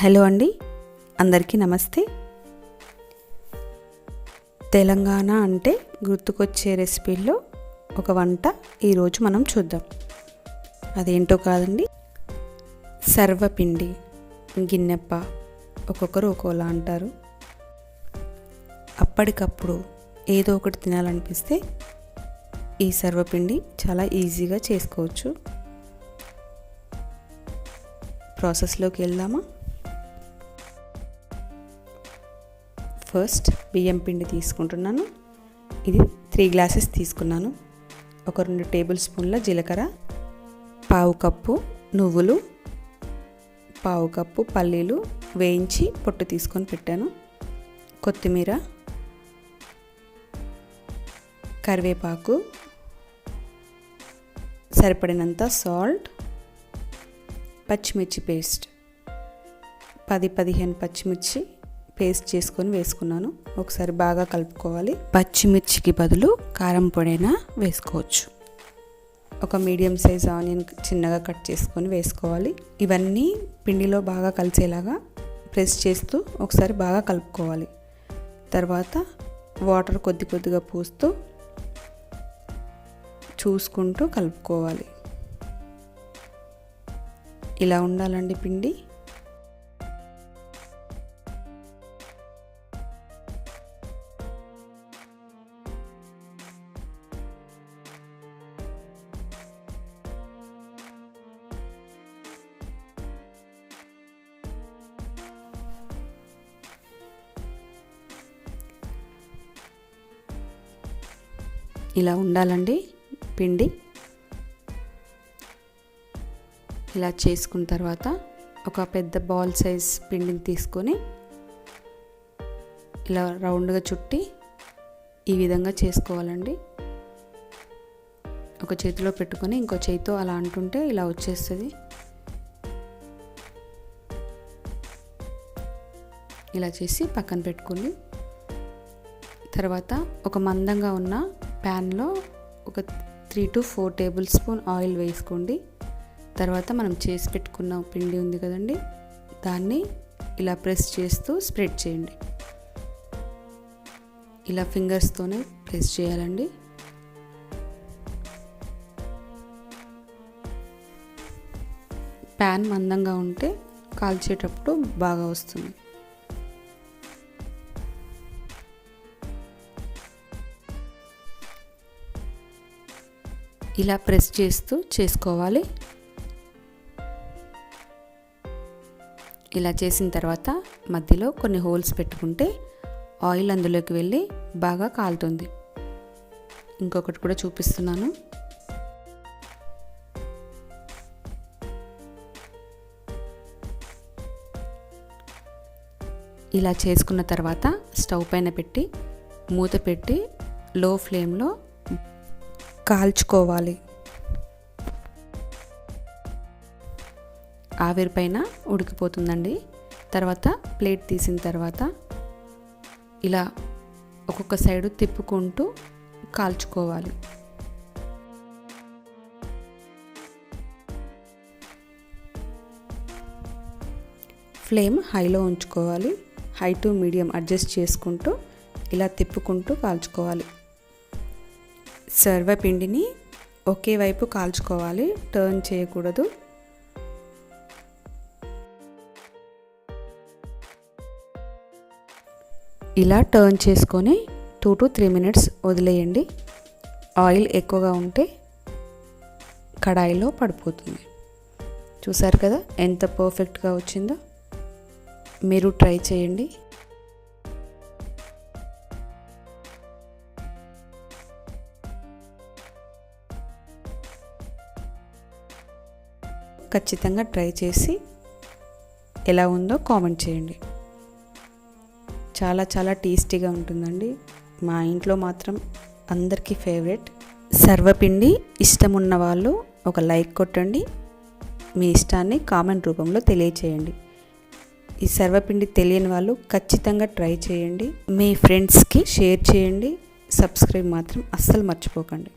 Hello అండి. అందరికీ నమస్తే. తెలంగాణ అంటే గుర్తుకొచ్చే రెసిపీల్లో ఒక వంట ఈరోజు మనం చూద్దాం. అదేంటో కాదండి. సర్వపిండి గిన్నెప్ప ఒక్కొక్కరు ఒక్కోలా అంటారు. అప్పటికప్పుడు ఏదో ఒకటి తినాలనిపిస్తే ఈ సర్వపిండి చాలా ఈజీగా చేసుకోవచ్చు. ప్రాసెస్లోకి వెళ్దామా? ఫస్ట్ బియ్యం పిండి తీసుకుంటున్నాను. ఇది త్రీ గ్లాసెస్ తీసుకున్నాను. ఒక రెండు టేబుల్ స్పూన్ల జీలకర్ర పావు కప్పు నువ్వులు పావు కప్పు పల్లీలు వేయించి పొట్టు తీసుకొని పెట్టాను. కొత్తిమీర కరివేపాకు సరిపడినంత సాల్ట్ పచ్చిమిర్చి పేస్ట్ పది పదిహేను పచ్చిమిర్చి పేస్ట్ చేసుకొని వేసుకున్నాను. ఒకసారి బాగా కలుపుకోవాలి. పచ్చిమిర్చికి బదులు కారం పొడైనా వేసుకోవచ్చు. ఒక మీడియం సైజ్ ఆనియన్ చిన్నగా కట్ చేసుకొని వేసుకోవాలి. ఇవన్నీ పిండిలో బాగా కలిసేలాగా ప్రెస్ చేస్తూ ఒకసారి బాగా కలుపుకోవాలి. తర్వాత వాటర్ కొద్ది కొద్దిగా పోస్తూ చూసుకుంటూ కలుపుకోవాలి. ఇలా ఉండాలండి పిండి. ఇలా ఉండాలండి పిండి. ఇలా చేసుకున్న తర్వాత ఒక పెద్ద బాల్ సైజ్ పిండిని తీసుకొని ఇలా రౌండ్గా చుట్టి ఈ విధంగా చేసుకోవాలండి. ఒక చేతిలో పెట్టుకొని ఇంకో చేతితో అలా అంటుంటే ఇలా వచ్చేస్తుంది. ఇలా చేసి పక్కన పెట్టుకోండి. తర్వాత ఒక మందంగా ఉన్న ప్యాన్లో ఒక three to four tablespoon oil వేసుకోండి. తర్వాత మనం చేసి పెట్టుకున్న పిండి ఉంది కదండి దాన్ని ఇలా ప్రెస్ చేస్తూ స్ప్రెడ్ చేయండి. ఇలా ఫింగర్స్తోనే ప్రెస్ చేయాలండి. ప్యాన్ మందంగా ఉంటే కాల్చేటప్పుడు బాగా వస్తుంది. ఇలా ప్రెస్ చేస్తూ చేసుకోవాలి. ఇలా చేసిన తర్వాత మధ్యలో కొన్ని హోల్స్ పెట్టుకుంటే ఆయిల్ అందులోకి వెళ్ళి బాగా కాలుతుంది. ఇంకొకటి కూడా చూపిస్తున్నాను. ఇలా చేసుకున్న తర్వాత స్టవ్ పైన పెట్టి మూత పెట్టి లో ఫ్లేమ్లో కాల్చుకోవాలి. ఆవిరి పైన ఉడికిపోతుందండి. తర్వాత ప్లేట్ తీసిన తర్వాత ఇలా ఒక్కొక్క సైడు తిప్పుకుంటూ కాల్చుకోవాలి. ఫ్లేమ్ హైలో ఉంచుకోవాలి. హై టు మీడియం అడ్జస్ట్ చేసుకుంటూ ఇలా తిప్పుకుంటూ కాల్చుకోవాలి. సర్వపిండిని ఒకే వైపు కాల్చుకోవాలి. టర్న్ చేయకూడదు. ఇలా టర్న్ చేసుకొని టూ టు త్రీ మినిట్స్ వదిలేయండి. ఆయిల్ ఎక్కువగా ఉంటే కడాయిలో పడిపోతుంది. చూసారు కదా ఎంత పర్ఫెక్ట్గా వచ్చిందో? మీరు ట్రై చేయండి. ఖచ్చితంగా ట్రై చేసి ఎలా ఉందో కామెంట్ చేయండి. చాలా చాలా టేస్టీగా ఉంటుందండి. మా ఇంట్లో మాత్రం అందరికీ ఫేవరెట్. సర్వపిండి ఇష్టం ఉన్న వాళ్ళు ఒక లైక్ కొట్టండి. మీ ఇష్టాన్ని కామెంట్ రూపంలో తెలియచేయండి. ఈ సర్వపిండి తెలియని వాళ్ళు ఖచ్చితంగా ట్రై చేయండి. మీ ఫ్రెండ్స్కి షేర్ చేయండి. సబ్స్క్రైబ్ మాత్రం అస్సలు మర్చిపోకండి.